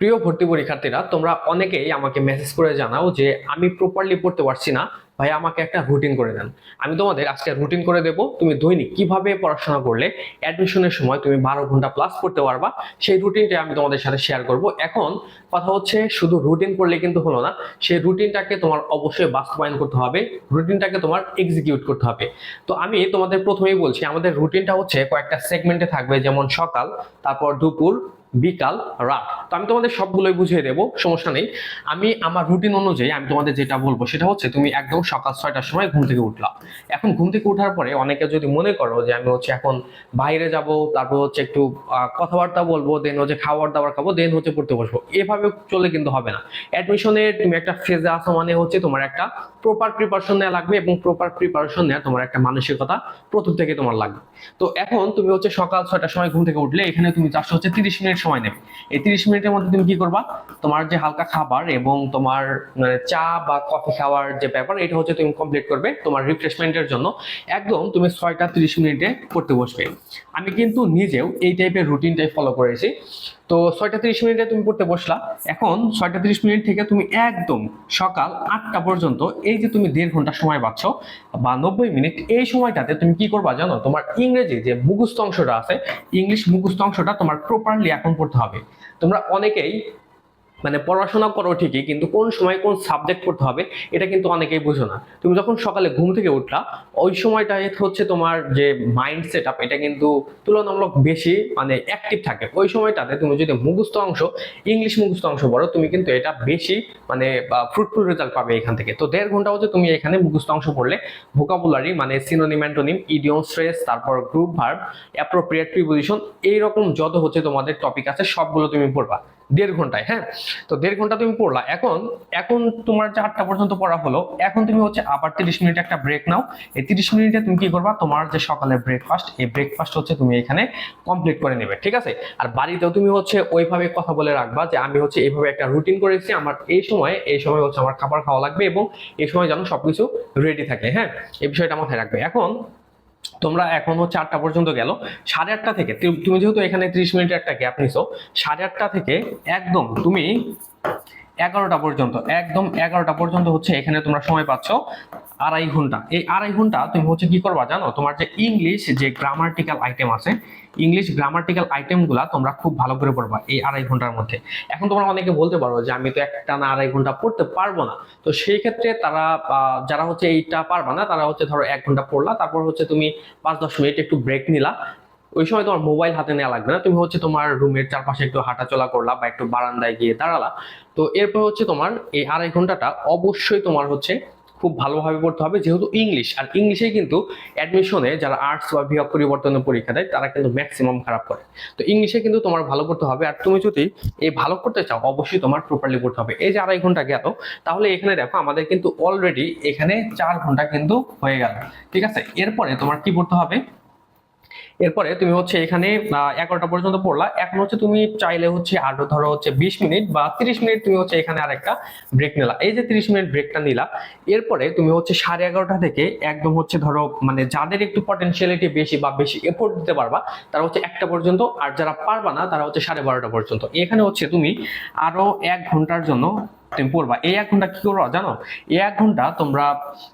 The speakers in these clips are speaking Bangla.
প্রিয় ভর্তি পরীক্ষার্থীরা, তোমরা অনেকেই আমাকে মেসেজ করে জানাও যে আমি প্রপারলি পড়তে পারছি না, ভাই আমাকে একটা রুটিন করে দেন। আমি তোমাদের আজকে রুটিন করে দেব, তুমি দৈনিক কীভাবে পড়াশোনা করলে অ্যাডমিশনের সময় তুমি বারো ঘণ্টা প্লাস পড়তে পারবা, সেই রুটিনটা আমি তোমাদের সাথে শেয়ার করব। এখন কথা হচ্ছে, শুধু রুটিন করলে কিন্তু হলো না, সেই রুটিনটাকে তোমার অবশ্যই বাস্তবায়ন করতে হবে রুটিনটাকে তোমার এক্সিকিউট করতে হবে। তো আমি তোমাদের প্রথমেই বলছি, আমাদের রুটিনটা হচ্ছে কয়েকটা সেগমেন্টে থাকবে, যেমন সকাল, তারপর দুপুর বিকাল, রাত। তো আমি তোমাদের সবগুলোই বুঝিয়ে দেবো, সমস্যা নেই। আমি আমার রুটিন অনুযায়ী আমি তোমাদের যেটা বলব সেটা হচ্ছে তুমি একদম সকাল ছয়টার সময় ঘুম থেকে উঠলা। এখন ঘুম থেকে ওঠার পরে অনেকে যদি মনে করো যে আমি হচ্ছে এখন বাইরে যাব, তারপর হচ্ছে একটু কথাবার্তা বলব দেন হচ্ছে খাবার দাবার খাব দেন হচ্ছে পড়তে বসবো। এভাবে চলে কিন্তু হবে না। অ্যাডমিশনের তুমি একটা ফেজে আসা মানে হচ্ছে তোমার একটা প্রপার প্রিপারেশন নেওয়া লাগবে এবং প্রপার প্রিপারেশন নেওয়া তোমার একটা মানসিকতা প্রথম থেকে তোমার লাগবে। তো এখন তুমি হচ্ছে সকাল ছয়টার সময় ঘুম থেকে উঠলে এখানে তুমি চারশো হচ্ছে তিরিশ মিনিট সময় নেবে। এই তিরিশ মিনিটের মধ্যে তুমি কি করবা? তোমার যে হালকা খাবার এবং তোমার মানে চা বা কফি খাওয়ার যে ব্যাপার, এটা হচ্ছে তুমি কমপ্লিট করবে তোমার রিফ্রেশমেন্টের জন্য। একদম তুমি ছয়টা তিরিশ মিনিটে পড়তে বসবে। আমি কিন্তু নিজেও এই টাইপের রুটিনটাই ফলো করেছি। তো ছয়টা তিরিশ মিনিটে তুমি পড়তে বসলা। এখন ছয়টা তিরিশ মিনিট থেকে তুমি একদম সকাল আটটা পর্যন্ত এই যে তুমি দেড় ঘণ্টা সময় পাচ্ছ বা নব্বই মিনিট, এই সময়টাতে তুমি কি করবা জানো? তোমার ইংরেজি যে মুখস্থ অংশটা আছে, ইংলিশ মুখস্থ অংশটা তোমার প্রপারলি এখন পড়তে হবে। তোমরা অনেকেই মানে পড়াশোনা করো ঠিকই, কিন্তু কোন সময় কোন সাবজেক্ট পড়তে হবে, এটা কিন্তু অনেকেই বুঝো না। তুমি যখন সকালে ঘুম থেকে উঠলা, ওই সময়টা হচ্ছে তোমার যে মাইন্ড সেট আপ এটা কিন্তু তুলনামূলক বেশি মানে অ্যাক্টিভ থাকে। ওই সময়টাতে তুমি যদি মুখস্থ অংশ ইংলিশ মুখস্থ অংশ পড়ো, তুমি কিন্তু এটা বেশি মানে ফ্রুটফুল রেজাল্ট পাবে এখান থেকে। তো দেড় ঘণ্টা হচ্ছে তুমি এখানে মুখস্থ অংশ পড়লে ভোকাবুলারি মানে সিনোনিম অ্যান্টোনিম স্ট্রেস তারপর গ্রুপ ভার্ব অ্যাপ্রোপ্রিয়েট প্রিপোজিশন এইরকম যত হচ্ছে তোমাদের টপিক আছে, সবগুলো তুমি পড়বা। দেড় ঘন্টায় হ্যাঁ? তো দেড় ঘণ্টা তুমি পড়লা। এখন এখন তোমার আটটা পর্যন্ত পড়া হলো, এখন তুমি হচ্ছে আবার তিরিশ মিনিট একটা ব্রেক নাও। এই তিরিশ মিনিটে তুমি কি করবা? তোমার যে সকালের ব্রেকফাস্ট এই ব্রেকফাস্ট হচ্ছে তুমি এখানে কমপ্লিট করে নেবে, ঠিক আছে? আর বাড়িতেও তুমি হচ্ছে ওইভাবে কথা বলে রাখবা যে আমি হচ্ছে এইভাবে একটা রুটিন করেছি আমার এই সময় এই সময় হচ্ছে আমার খাবার খাওয়া লাগবে এবং এই সময় যেন সবকিছু রেডি থাকে হ্যাঁ? এই বিষয়টা মাথায় রাখবে। এখন তোমরা এখন হচ্ছে আটটা পর্যন্ত গেল। সাড়ে আটটা থেকে তুমি যেহেতু এখানে ত্রিশ মিনিটের একটা গ্যাপ নিছো, সাড়ে আটটা থেকে একদম তুমি এগারোটা পর্যন্ত, একদম এগারোটা পর্যন্ত হচ্ছে এখানে তোমরা সময় পাচ্ছ। আড়াই ঘণ্টা। এই আড়াই ঘণ্টা তুমি হচ্ছে কি করবা জানো? তোমার যে ইংলিশ যে গ্রামার্টিক্যাল আইটেম আছে ইংলিশ গ্রামার্টিক্যাল আইটেমগুলা তোমরা খুব ভালো করে পড়বা এই আড়াই ঘণ্টার মধ্যে। এখন তোমরা অনেকে বলতে পারো যে আমি তো একটা না আড়াই ঘণ্টা পড়তে পারব না। তো সেই ক্ষেত্রে তারা যারা হচ্ছে এইটা পারবা না, তারা হচ্ছে ধরো এক ঘণ্টা পড়লা, তারপর হচ্ছে তুমি পাঁচ দশ মিনিট একটু ব্রেক নিলা। ওই সময় তোমার মোবাইল হাতে নেওয়া লাগবে না। তুমি হচ্ছে তোমার রুমের চারপাশে একটু হাঁটাচলা করলা বা একটু বারান্দায় গিয়ে দাঁড়ালা। তো এরপর হচ্ছে তোমার এই আড়াই ঘন্টাটা অবশ্যই তোমার হচ্ছে খুব ভালোভাবে পড়তে হবে। যেহেতু ইংলিশ আর ইংলিশে কিন্তু অ্যাডমিশনে যারা আর্টস বা বিভাগ পরিবর্তনের পরীক্ষা দেয়, তারা কিন্তু ম্যাক্সিমাম খারাপ করে। তো ইংলিশে কিন্তু তোমার ভালো করতে হবে। আর তুমি যদি এই ভালো করতে চাও, অবশ্যই তোমার প্রপারলি পড়তে হবে। এই যে আড়াই ঘণ্টা গেল, তাহলে এখানে দেখো আমাদের কিন্তু অলরেডি এখানে চার ঘণ্টা কিন্তু হয়ে গেল। ঠিক আছে? এরপরে তোমার কি পড়তে হবে? এরপরে তুমি হচ্ছে এখানে এগারোটা পর্যন্ত পড়লা। এখন হচ্ছে তুমি চাইলে হচ্ছে আরও ধরো হচ্ছে বিশ মিনিট বা তিরিশ মিনিট তুমি হচ্ছে এখানে আরেকটা ব্রেক নিলা। এই যে তিরিশ মিনিট ব্রেকটা নিলা, এরপরে তুমি হচ্ছে সাড়ে এগারোটা থেকে একদম হচ্ছে ধরো মানে যাদের একটু পটেনশিয়ালিটি বেশি বা বেশি এফোর্ট দিতে পারবা, তারা হচ্ছে একটা পর্যন্ত, আর যারা পারবা না, তারা হচ্ছে সাড়ে বারোটা পর্যন্ত। এখানে হচ্ছে তুমি আরও এক ঘণ্টার জন্য তুমি পড়বা এই এক ঘণ্টা কি করবা জানো? এই এক ঘণ্টা তোমরা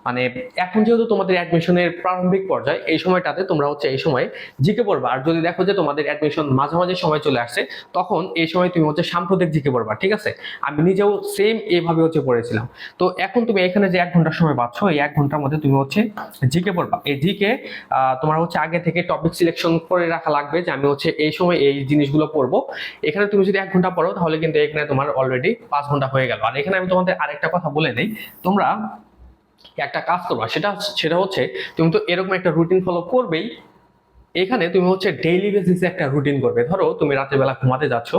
মানে এখন যেহেতু তোমাদের অ্যাডমিশনের প্রারম্ভিক পর্যায়ে, এই সময়টাতে তোমরা হচ্ছে এই সময় জিকে পড়বা। আর যদি দেখো যে তোমাদের অ্যাডমিশন মাঝামাঝি সময় চলে আসছে, তখন এই সময় তুমি হচ্ছে সাম্প্রতিক জিকে পড়বা, ঠিক আছে? আমি নিজেও সেম এইভাবে হচ্ছে পড়েছিলাম। তো এখন তুমি এখানে যে এক ঘণ্টার সময় পাচ্ছ, এই এক ঘণ্টার মধ্যে তুমি হচ্ছে জিকে পড়বা। এই জিকে তোমার হচ্ছে আগে থেকে টপিক সিলেকশন করে রাখা লাগবে যে আমি হচ্ছে এই সময় এই জিনিসগুলো পড়ব। এখানে তুমি যদি এক ঘণ্টা পড়ো, তাহলে কিন্তু এখানে তোমার অলরেডি পাঁচ ঘণ্টা হয়ে গেল। আর এখানে আমি তোমাদের আরেকটা কথা বলে নেই। তোমরা একটা কাজ করবা, সেটা সেটা হচ্ছে তুমি তো এরকম একটা রুটিন ফলো করবেই। এখানে তুমি হচ্ছে ডেইলি বেসিসে একটা রুটিন করবে। ধরো তুমি রাতের বেলা ঘুমাতে যাচ্ছ,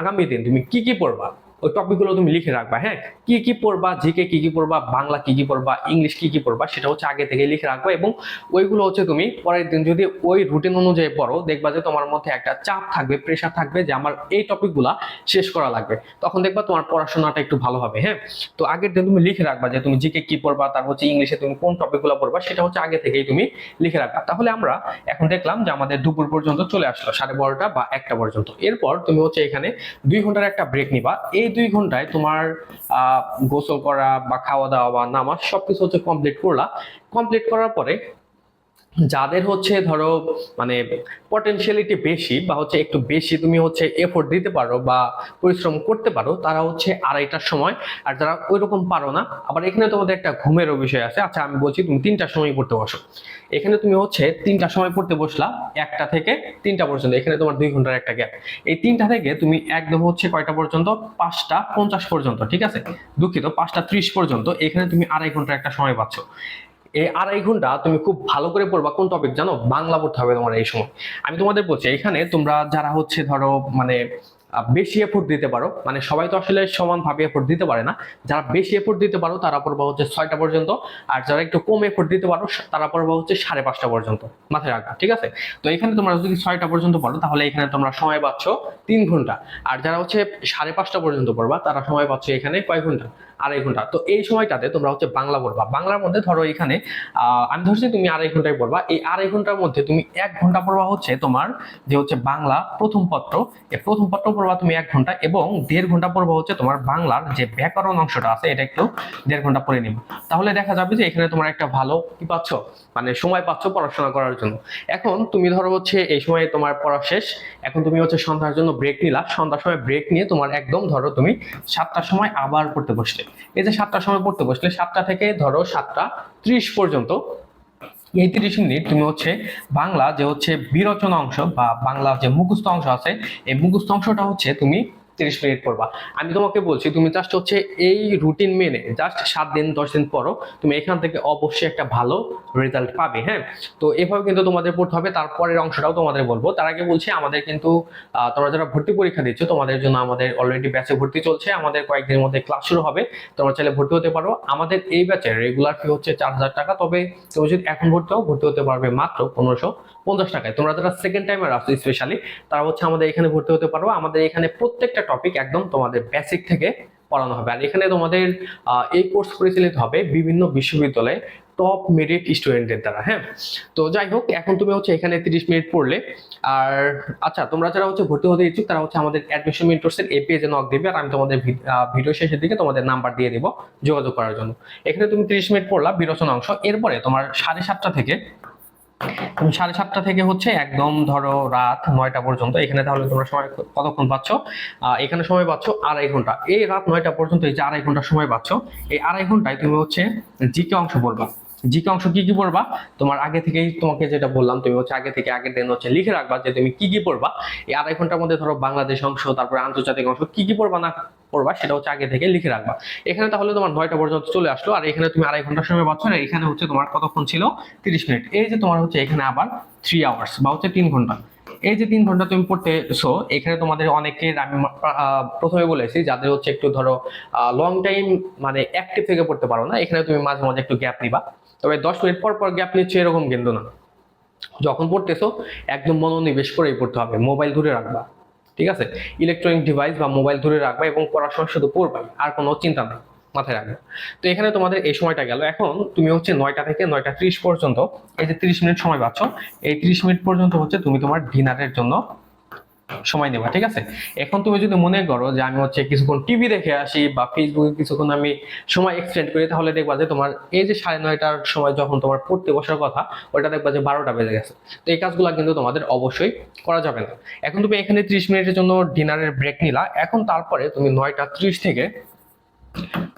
আগামী দিন তুমি কি কি পড়বা? ওই টপিকগুলো তুমি লিখে রাখবা হ্যাঁ? কি কি পড়বা, জিকে কি কি পড়বা, বাংলা কি কি পড়বা, ইংলিশ কি কি পড়বা, সেটা হচ্ছে আগে থেকে লিখে রাখবা এবং ওইগুলো হচ্ছে তুমি পরের দিন যদি ওই রুটিন অনুযায়ী পড়ো, দেখবা যে তোমার মধ্যে একটা চাপ থাকবে প্রেশার থাকবে যে আমার এই টপিকগুলা শেষ করা লাগবে। তখন দেখবা তোমার পড়াশোনাটা একটু ভালো হবে হ্যাঁ? তো আগের দিন তুমি লিখে রাখবা যে তুমি জিকে কি পড়বা তার হচ্ছে ইংলিশে তুমি কোন টপিকগুলো পড়বা, সেটা হচ্ছে আগে থেকেই তুমি লিখে রাখবা। তাহলে আমরা এখন দেখলাম যে আমাদের দুপুর পর্যন্ত চলে আসলো, সাড়ে বারোটা বা একটা পর্যন্ত। এরপর তুমি হচ্ছে এখানে দুই ঘণ্টার একটা ব্রেক নিবা। এই দুই ঘন্টায় তোমার গোসল করা বা খাওয়া দাওয়া বা নামাজ সবকিছু হচ্ছে কমপ্লিট করলা। কমপ্লিট করার পরে যাদের হচ্ছে ধরো মানে পটেনশিয়ালিটি বেশি বা হচ্ছে একটু বেশি তুমি হচ্ছে এফোর্ট দিতে পারো বা পরিশ্রম করতে পারো, তারা হচ্ছে আড়াইটার সময় আর যারা ওই রকম পারো না, আবার এখানে তোমাদের একটা ঘুমেরও বিষয় আছে। আচ্ছা আমি বলছি তুমি তিনটার সময় পড়তে বসো। এখানে তুমি হচ্ছে তিনটার সময় পড়তে বসলা, একটা থেকে তিনটা পর্যন্ত, এখানে তোমার দুই ঘণ্টার একটা গ্যাপ এই তিনটা থেকে তুমি একদম হচ্ছে কয়টা পর্যন্ত? পাঁচটা, পঞ্চাশ পর্যন্ত, ঠিক আছে? দুঃখিত, পাঁচটা ত্রিশ পর্যন্ত, এখানে তুমি আড়াই ঘণ্টার একটা সময় পাচ্ছ। এই আড়াই ঘণ্টা তুমি খুব ভালো করে পড়বা। কোন টপিক জানো? বাংলা পড়তে হবে তোমার এই সময়। আমি তোমাদের বলছি, এখানে তোমরা যারা হচ্ছে ধরো মানে বেশি এফোর্ট দিতে পারো। মানে সবাই তো আসলে সমানভাবে এফোর্ট দিতে পারে না। যারা বেশি এফোর্ট দিতে পারো, তারা পড়বা হচ্ছে ছয়টা পর্যন্ত। আর যারা একটু কম এফোর্ট দিতে পারো তারা পড়বা হচ্ছে সাড়ে পাঁচটা পর্যন্ত। মাথায় রাখবা, ঠিক আছে? তো এখানে তোমরা যদি ছয়টা পর্যন্ত পড়ো, তাহলে এখানে তোমরা সময় পাচ্ছ তিন ঘণ্টা। আর যারা হচ্ছে সাড়ে পাঁচটা পর্যন্ত পড়বা, তারা সময় পাচ্ছ এখানে কয় ঘণ্টা? আড়াই ঘণ্টা। তো এই সময়টাতে তোমরা হচ্ছে বাংলা পড়বা। বাংলার মধ্যে ধরো এখানে আমি ধরছি তুমি আড়াই ঘন্টায় পড়বা। এই আড়াই ঘণ্টার মধ্যে তুমি এক ঘণ্টা পড়বা হচ্ছে তোমার যে হচ্ছে বাংলা প্রথম পত্র। এই প্রথম পত্র পড়বা তুমি এক ঘণ্টা এবং দেড় ঘণ্টা পড়বা হচ্ছে তোমার বাংলার যে ব্যাকরণ অংশটা আছে, এটা একটু দেড় ঘণ্টা পড়ে নিবে। তাহলে দেখা যাবে যে এখানে তোমার একটা ভালো কি পাচ্ছ? মানে সময় পাচ্ছ পড়াশোনা করার জন্য। এখন তুমি ধরো হচ্ছে এই সময় তোমার পড়া শেষ, এখন তুমি হচ্ছে সন্ধ্যার জন্য ব্রেক নিলা। সন্ধ্যার সময় ব্রেক নিয়ে তোমার একদম ধরো তুমি সাতটার সময় আবার পড়তে বসলে। এই যে সাতটার সময় পড়তে বসলে সাতটা থেকে ধরো সাতটা ত্রিশ পর্যন্ত এই তিরিশ মিনিট তুমি হচ্ছে বাংলা যে হচ্ছে বিরচনা অংশ বা বাংলা যে মুখস্থ অংশ আছে, এই মুখস্থ অংশটা হচ্ছে তুমি তিরিশ মিনিট পড়বা। আমি তোমাকে বলছি, তুমি জাস্ট হচ্ছে এই রুটিন মেনে জাস্ট সাত দিন, দশ দিন পরও তুমি এখান থেকে অবশ্যই একটা ভালো রেজাল্ট পাবে হ্যাঁ? তো এভাবে কিন্তু তোমাদের পড়তে হবে, তারপরের অংশটাও তোমাদের বলব। তার আগে বলছি, আমাদের কিন্তু তোমরা যারা ভর্তি পরীক্ষা দিচ্ছ, তোমাদের জন্য আমাদের অলরেডি ব্যাচে ভর্তি চলছে, আমাদের কয়েকদিনের মধ্যে ক্লাস শুরু হবে। তোমরা চাইলে ভর্তি হতে পারো। আমাদের এই ব্যাচের রেগুলার ফি হচ্ছে চার হাজার টাকা, তবে তুমি যদি এখন ভর্তি হও, ভর্তি হতে পারবে মাত্র পনেরোশো পঞ্চাশ টাকায়। তোমরা যারা সেকেন্ড টাইমার আসছো স্পেশালি তারা হচ্ছে আমাদের এখানে ভর্তি হতে পারো আমাদের এখানে প্রত্যেকটা টপিক একদম তোমাদের বেসিক থেকে পড়ানো হবে। আর এখানে তোমাদের এই কোর্স পরিচালিত হবে বিভিন্ন বিশ্ববিদ্যালয়ে টপ মেরিট স্টুডেন্টদের দ্বারা হ্যাঁ? তো যাই হোক, এখন তুমি হচ্ছে এখানে তিরিশ মিনিট পড়লে। আর আচ্ছা তোমরা যারা হচ্ছে ভর্তি হতে ইচ্ছুক, তারা হচ্ছে আমাদের অ্যাডমিশন মেন্টরসের এই পেজে নক দেবে আর আমি তোমাদের ভিডিও শেষের দিকে তোমাদের নাম্বার দিয়ে দেবো যোগাযোগ করার জন্য। এখানে তুমি তিরিশ মিনিট পড়লা বিরোচনা অংশ এরপরে তোমার সাড়ে সাতটা থেকে সাড়ে সাতটা থেকে হচ্ছে একদম ধরো রাত নয়টা পর্যন্ত। এখানে তাহলে তোমরা সময় কতক্ষণ পাচ্ছ? এখানে সময় পাচ্ছ আড়াই ঘণ্টা। এই রাত নয়টা পর্যন্ত এই যে আড়াই ঘণ্টা সময় পাচ্ছ, এই আড়াই ঘন্টায় তুমি হচ্ছে জিকে অংশ বলবা জিকে অংশ কি কি পড়বা? তোমার আগে থেকেই তোমাকে যেটা বললাম, তুমি হচ্ছে আগে থেকে আগের দিন হচ্ছে লিখে রাখবা যে তুমি কি কি পড়বা। এই আড়াই ঘণ্টার মধ্যে ধরো বাংলাদেশ অংশ, তারপরে আন্তর্জাতিক অংশ, কি কি পড়বা না পড়বা, সেটা হচ্ছে আগে থেকে লিখে রাখবা। এখানে তাহলে তোমার নয়টা পর্যন্ত চলে আসলো, আর এখানে তুমি আড়াই ঘণ্টার সময় পাচ্ছ আর এখানে হচ্ছে তোমার কতক্ষণ ছিল? তিরিশ মিনিট। এই যে তোমার হচ্ছে এখানে আবার থ্রি আওয়ার্স বা হচ্ছে তিন ঘণ্টা। এই যে তিন ঘণ্টা তুমি পড়তেছো, এখানে তোমাদের অনেকের আমি প্রথমে বলেছি, যাদের হচ্ছে একটু ধরো লং টাইম মানে অ্যাক্টিভ থেকে পড়তে পারো না, এখানে তুমি মাঝে মাঝে একটু গ্যাপ নিবা। তবে দশ মিনিট পর পর গ্যাপ নিচ্ছে এরকম কিন্তু না। যখন পড়তেছো, একদম মনোনিবেশ করেই পড়তে হবে মোবাইল ধরে রাখবা। ঠিক আছে? ইলেকট্রনিক ডিভাইস বা মোবাইল ধরে রাখবে এবং পড়াশোনা শুধু পড়বাই, আর কোনো চিন্তা নেই, মাথায় রাখবে। তো এখানে তোমাদের এই সময়টা গেল। এখন তুমি হচ্ছে নয়টা থেকে নয়টা ত্রিশ পর্যন্ত, এই যে ত্রিশ মিনিট সময় পাচ্ছ, এই ত্রিশ মিনিট পর্যন্ত হচ্ছে তুমি তোমার ডিনারের জন্য সময় নেবা, ঠিক আছে? এখন তুমি যদি মনে করো যে আমি হচ্ছে কিছুক্ষণ টিভি দেখে আসি বা ফেসবুকে কিছুক্ষণ আমি সময় এক্সটেন্ড করি, তাহলে দেখবা যে তোমার এই যে সাড়ে নয়টার সময় যখন তোমার পড়তে বসার কথা ওটা দেখবা যে বারোটা বেজে গেছে। তো এই কাজগুলো কিন্তু তোমাদের অবশ্যই করা যাবে না। এখন তুমি এখানে ত্রিশ মিনিটের জন্য ডিনারের ব্রেক নিলা। এখন তারপরে তুমি নয়টা ত্রিশ থেকে,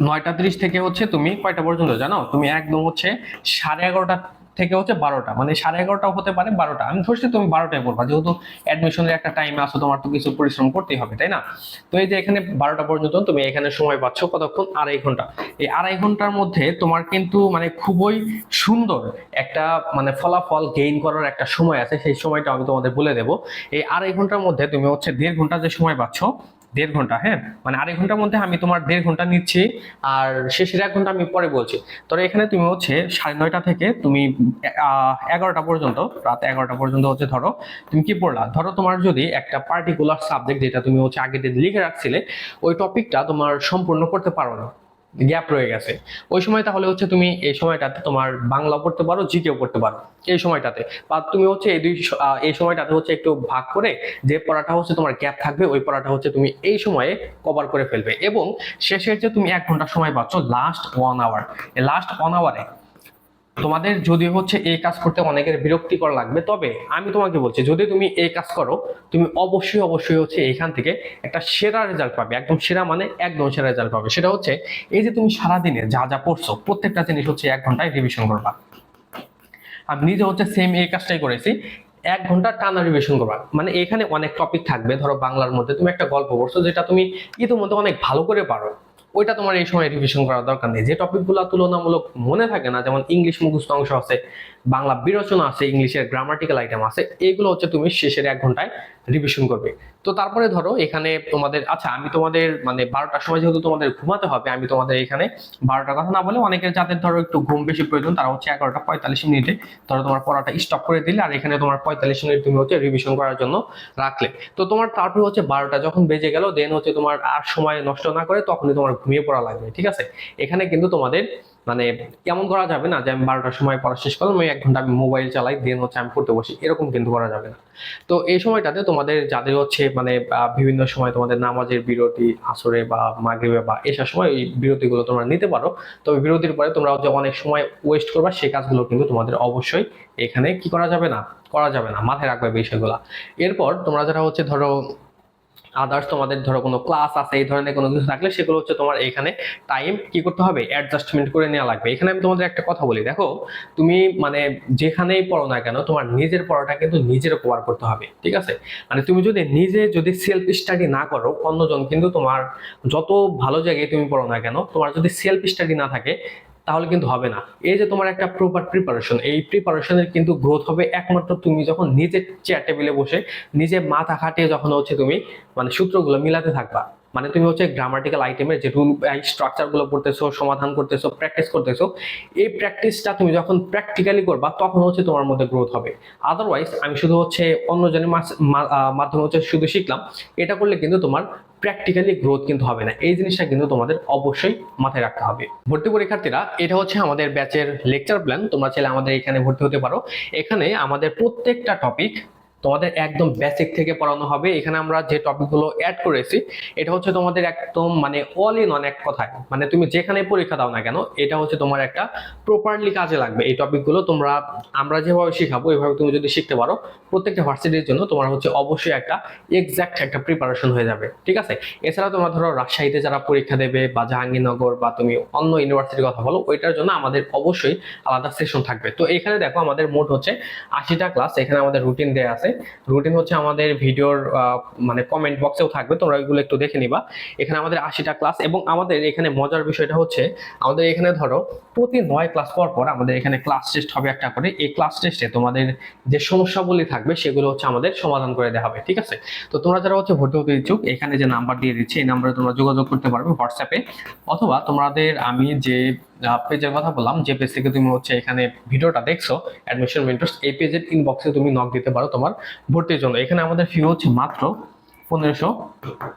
নয়টা ত্রিশ থেকে হচ্ছে তুমি কয়টা পর্যন্ত জানো? তুমি একদম হচ্ছে সাড়ে এগারোটা থেকে হচ্ছে বারোটা। মানে সাড়ে এগারোটাও হতে পারে বারোটা। আমি ধরছি তুমি বারোটায় পড়বা যেহেতু অ্যাডমিশনের একটা টাইমে আসো তোমার তো কিছু পরিশ্রম করতেই হবে, তাই না? তো এই যে এখানে বারোটা পর্যন্ত তুমি এখানে সময় পাচ্ছ কতক্ষণ? আড়াই ঘণ্টা। এই আড়াই ঘণ্টার মধ্যে তোমার কিন্তু মানে খুবই সুন্দর একটা মানে ফলাফল গেইন করার একটা সময় আছে, সেই সময়টা আমি তোমাদের বলে দেবো। এই আড়াই ঘণ্টার মধ্যে তুমি হচ্ছে দেড় ঘণ্টা যে সময় পাচ্ছ দেড় ঘণ্টা হ্যাঁ? মানে আড়াই ঘণ্টার মধ্যে আমি তোমার দেড় ঘণ্টা নিচ্ছি, আর শেষের এক ঘণ্টা আমি পরে বলছি। তবে এখানে তুমি হচ্ছে সাড়ে নয়টা থেকে তুমি এগারোটা পর্যন্ত, রাত এগারোটা পর্যন্ত হচ্ছে ধরো, তুমি কি পড়লা? ধরো তোমার যদি একটা পার্টিকুলার সাবজেক্ট যেটা তুমি হচ্ছে আগে লিখে রাখছিলে, ওই টপিকটা তোমার সম্পূর্ণ করতে পারো না। গ্যাপ রয়ে গেছে। ওই সময় তাহলে হচ্ছে তুমি এই সময়টাতে তোমার বাংলা পড়তে পারো, জিকেও পড়তে পারো। এই সময়টাতে। বা তুমি হচ্ছে এই দুই এই সময়টাতে হচ্ছে একটু ভাগ করে যে পড়াটা হচ্ছে তোমার গ্যাপ থাকবে, ওই পড়াটা হচ্ছে তুমি এই সময়ে কভার করে ফেলবে। এবং শেষের যে তুমি এক ঘণ্টা সময় পাচ্ছ last one hour last one আওয়ারে তোমাদের যদি হচ্ছে এই কাজ করতে অনেকের বিরক্তিকর লাগবে, তবে আমি তোমাকে বলছি, যদি তুমি এই কাজ করো, তুমি অবশ্যই অবশ্যই হচ্ছে এখান থেকে একটা সেরা রেজাল্ট পাবে। একদম সেরা মানে একদম সেরা রেজাল্ট পাবে। সেটা হচ্ছে এই যে তুমি সারাদিনে যা যা পড়ছো, প্রত্যেকটা জিনিস হচ্ছে এক ঘন্টায় রিভিশন করবা। আমি নিজে হচ্ছে সেম এই কাজটাই করেছি, এক ঘণ্টা টানা রিভিশন করবা। মানে এখানে অনেক টপিক থাকবে, ধরো বাংলার মধ্যে তুমি একটা গল্প পড়ছো, যেটা তুমি ইতিমধ্যে অনেক ভালো করে পারো। ওইটা তোমার এই সময় রিভিশন করার দরকার নেই। যে টপিকগুলো তুলনামূলক মনে থাকে না, যেমন ইংলিশ মুখস্থ অংশ আছে, বাংলা বিরচনা আছে ইংলিশের গ্রামাটিক্যাল আইটেম আছে, এগুলো হচ্ছে তুমি শেষের এক ঘন্টায় রিভিশন করবে। তো তারপরে ধরো এখানে তোমাদের আচ্ছা আমি তোমাদের মানে বারোটার সময় যেহেতু তোমাদের ঘুমাতে হবে, আমি তোমাদের এখানে বারোটার কথা না বলে অনেকের যাদের ধরো একটু ঘুম বেশি প্রয়োজন, তারা হচ্ছে এগারোটা পঁয়তাল্লিশ মিনিটে ধরো তোমার পড়াটা স্টপ করে দিলে আর এখানে তোমার পঁয়তাল্লিশ মিনিট তুমি হচ্ছে রিভিশন করার জন্য রাখলে। তো তোমার তারপরে হচ্ছে বারোটা যখন বেজে গেল দেন হচ্ছে তোমার আর সময় নষ্ট না করে তখনই তোমার ঘুমিয়ে পড়া লাগবে, ঠিক আছে? এখানে কিন্তু তোমাদের মানে কেমন করা যাবে না যে আমি বারোটার সময় পড়া শেষ করলাম, ওই এক ঘণ্টা আমি মোবাইল চালাই দেন হচ্ছে আমি পড়তে বসি। এরকম কিন্তু করা যাবে না। তো এই সময়টাতে তোমাদের যাদের হচ্ছে মানে বিভিন্ন সময় তোমাদের নামাজের বিরতি, আসরে বা মাগরিবে বা এসার সময় এই বিরতিগুলো তোমরা নিতে পারো। তবে বিরতির পরে তোমরা যে অনেক সময় ওয়েস্ট করবা সেই কাজগুলো কিন্তু তোমাদের অবশ্যই এখানে কি করা যাবে না, করা যাবে না, মাথায় রাখবে বিষয়গুলো। এরপর তোমরা যারা হচ্ছে ধরো আদার্স তোমাদের ধরো কোনো ক্লাস আছে, এই ধরনের কোনো কিছু থাকলে সেগুলো হচ্ছে তোমার এখানে টাইম কি করতে হবে? অ্যাডজাস্টমেন্ট করে নেওয়া লাগবে। এখানে আমি তোমাদের একটা কথা বলি। দেখো, তুমি মানে যেখানেই পড়ো না কেন, তোমার নিজের পড়াটা কিন্তু নিজের কভার করতে হবে, ঠিক আছে? মানে তুমি যদি নিজে যদি সেলফ স্টাডি না করো, অন্যজন কিন্তু তোমার যত ভালো জায়গায় তুমি পড়ো না কেন, তোমার যদি সেলফ স্টাডি না থাকে তাহলে কিন্তু হবে না। এই যে তোমার একটা প্রপার প্রিপারেশন এই প্রিপারেশনের কিন্তু গ্রোথ হবে একমাত্র তুমি যখন নিজের চেয়ার টেবিলে বসে নিজে মাথা খাটিয়ে যখন হচ্ছে তুমি মানে সূত্রগুলো মিলাতে থাকবা। মানে তুমি হচ্ছে গ্রামাটিক্যাল আইটেমের যে রুল স্ট্রাকচারগুলো পড়তেছো, সমাধান করতেছো প্র্যাকটিস করতেছো, এই প্র্যাকটিসটা তুমি যখন প্র্যাকটিক্যালি করবা তখন হচ্ছে তোমার মধ্যে গ্রোথ হবে। আদারওয়াইজ আমি শুধু হচ্ছে অন্যজনের মাধ্যমে হচ্ছে শুধু শিখলাম। এটা করলে কিন্তু তোমার প্র্যাকটিক্যালি গ্রোথ কিন্তু হবে না। এই জিনিসটা কিন্তু তোমাদের অবশ্যই মাথায় রাখতে হবে। ভর্তি পরীক্ষার্থীরা, এটা হচ্ছে আমাদের ব্যাচের লেকচার প্ল্যান তোমরা চাইলে আমাদের এখানে ভর্তি হতে পারো। এখানে আমাদের প্রত্যেকটা টপিক তোমাদের একদম বেসিক থেকে পড়ানো হবে। এখানে আমরা যে টপিকগুলো অ্যাড করেছি, এটা হচ্ছে তোমাদের একদম মানে অল ইন অন এক কথায়। মানে তুমি যেখানে পরীক্ষা দাও না কেন, এটা হচ্ছে তোমার একটা প্রপারলি কাজে লাগবে। এই টপিকগুলো তোমরা, আমরা যেভাবে শেখাবো এইভাবে তুমি যদি শিখতে পারো, প্রত্যেকটা ভার্সিটির জন্য তোমার হচ্ছে অবশ্যই একটা এক্সাক্ট একটা প্রিপারেশন হয়ে যাবে। ঠিক আছে? এছাড়া তোমরা ধরো রাজশাহীতে যারা পরীক্ষা দেবে বা জাহাঙ্গীরনগর বা তুমি অন্য ইউনিভার্সিটির কথা বলো, ওইটার জন্য আমাদের অবশ্যই আলাদা সেশন থাকবে। তো এখানে দেখো আমাদের মোট হচ্ছে আশিটা ক্লাস এখানে আমাদের রুটিন দেওয়া আছে রুটিন হচ্ছে আমাদের ভিডিওর মানে কমেন্ট বক্সেও থাকবে, তোমরা এগুলো একটু দেখে নিবা। এখানে আমাদের আশিটা ক্লাস এবং আমাদের এখানে মজার বিষয়টা হচ্ছে, আমাদের এখানে ধরো প্রতি নয় ক্লাস পর পর আমাদের এখানে ক্লাস টেস্ট হবে একটা করে। এই ক্লাস টেস্টে তোমাদের যে সমস্যাগুলি থাকবে, সেগুলো হচ্ছে আমাদের সমাধান করে দেওয়া হবে, ঠিক আছে? তো তোমরা যারা হচ্ছে ভর্তি হতে ইচ্ছুক, এখানে যে নাম্বার দিয়ে দিচ্ছি, এই নাম্বারে তোমরা যোগাযোগ করতে পারবে হোয়াটসঅ্যাপে অথবা তোমাদের আমি যে পেজের কথা বললাম, যে পেজ থেকে তুমি হচ্ছে এখানে ভিডিওটা দেখছ অ্যাডমিশন মেন্টরস এই পেজের ইনবক্সে তুমি নক দিতে পারো তোমার ভর্তির জন্য। এখানে আমাদের ফি হচ্ছে মাত্র পনেরোশো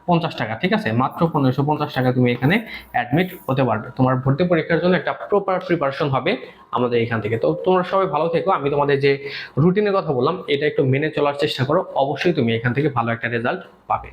পঞ্চাশ টাকা, ঠিক আছে? মাত্র পনেরোশো পঞ্চাশ টাকা তুমি এখানে অ্যাডমিট হতে পারবে। তোমার ভর্তি পরীক্ষার জন্য একটা প্রপার প্রিপারেশন হবে আমাদের এখান থেকে। তো তোমরা সবাই ভালো থেকো। আমি তোমাদের যে রুটিনের কথা বললাম, এটা একটু মেনে চলার চেষ্টা করো। অবশ্যই তুমি এখান থেকে ভালো একটা রেজাল্ট পাবে।